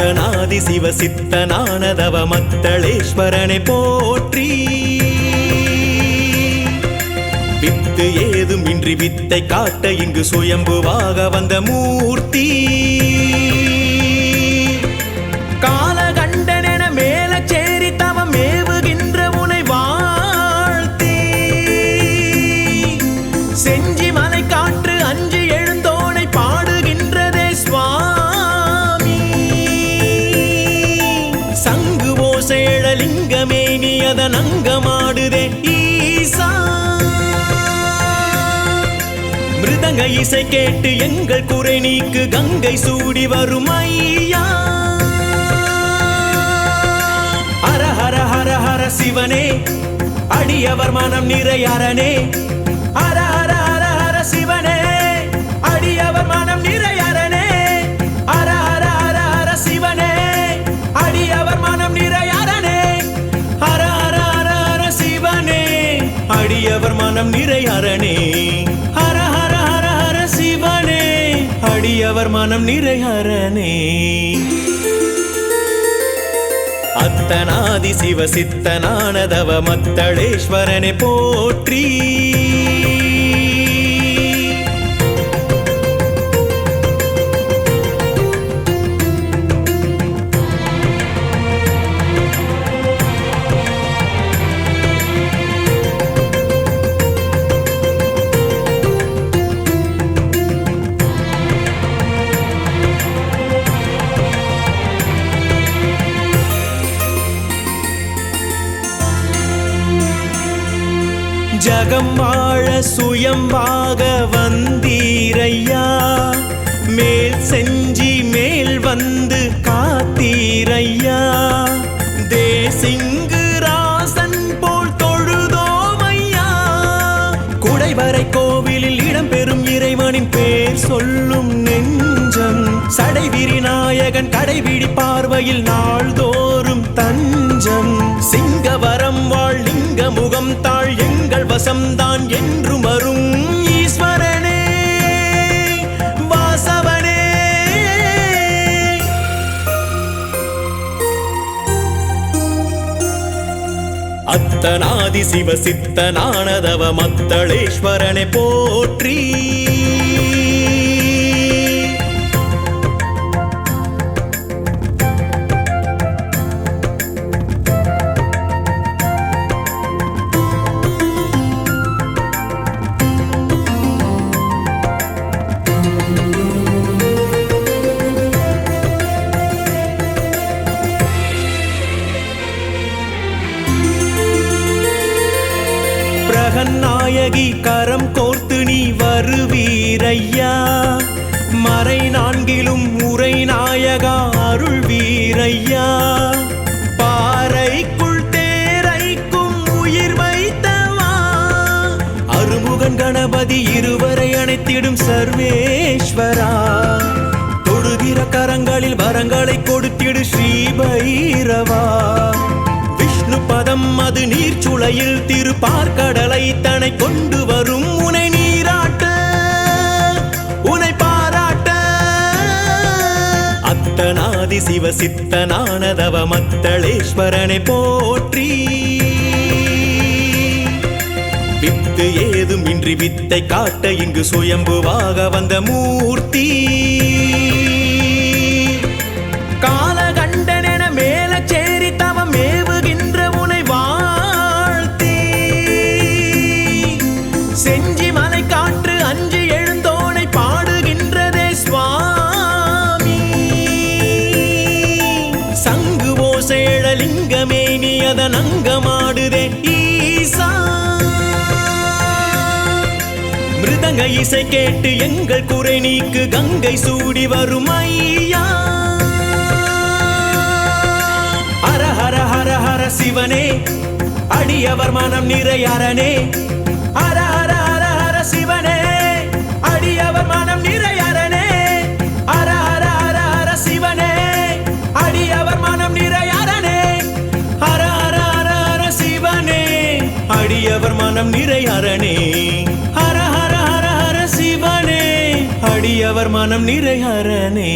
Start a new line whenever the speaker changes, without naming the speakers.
அத்தனாதி சிவ சித்தனானதவ மத்தளேஸ்வரனை போற்றி. வித்து ஏதும் இன்றி வித்தை காட்ட இங்கு சுயம்புவாக வந்த மூர்த்தி. ஓசேழலிங்கமே நீ அதன் ஈசா. மிருதங்க இசை கேட்டு எங்கள் குறை நீக்கு கங்கை சூடி வரும் ஐயா ஹர ஹர ஹர ஹர சிவனே அடியவர் மனம் நிறையரனே ஹர ஹர ஹர ஹர சிவனே. அடியவர் நிறை அரணே ஹர ஹர ஹர ஹர சிவனே. அடியவர் மனம் நிறை அரணே அத்தனாதி சிவ சித்தனானதவ மத்தளேஸ்வரனை போற்றி ஜகம் வாழ சுயம்பாக வந்தீரையா? மேல் செஞ்சி மேல் வந்து காத்தீரையா? தேசிங்கு ராசன் போல் தொழுதோமையா? குடைவரை கோவிலில் இடம்பெறும் இறைவனின் பேர் சொல்லும் நெஞ்சம். சடைவிரி நாயகன் கடைபிடி பார்வையில் நாள்தோறும் தஞ்சம். சிங்கவரம் வாழ் லிங்க முகம் தாழ் எங்கள் வசம்தான் என்று மறும் ஈஸ்வரனே வாசவனே. அத்தனாதி சிவ சித்தனானதவ மத்தளேஸ்வரனை போற்றி ஐயா. மறை நான்கிலும் உரை நாயகா அருள் வீரையா. பாறைக்குள் தேரைக்கும் உயிர் வைத்தவா. அருமுகன் கணபதி இருவரை அணைத்திடும் சர்வேஸ்வரா. தொடுகிற கரங்களில் வரங்களை கொடுத்திடு ஸ்ரீபைரவா. விஷ்ணு பதம் அது நீர்ச்சுளையில் திருப்பார்கடலை தனை கொண்டு வரும் உனை அத்தனாதி சிவ சித்தனானதவ மத்தளேஸ்வரனை போற்றி. வித்து ஏதும் இன்றி வித்தை காட்ட இங்கு சுயம்புவாக வந்த மூர்த்தி. மிருதங்க இசை கேட்டு எங்கள் குறை நீக்கு கங்கை சூடி வரும் ஐயா ஹர ஹர ஹர ஹர சிவனே அடியவர் மனம் நிறையரணே ஹர ஹர ஹர ஹர சிவனே அடியவர் மனம் நிறையரணே ஹர ஹர ஹர ஹர சிவனே அடியவர் மனம் நிறையரணே ஹர ஹர ஹர ஹர சிவனே அடியவர் மனம் நிறையரணே ஹர அடியவர் மனம் நிறையரணே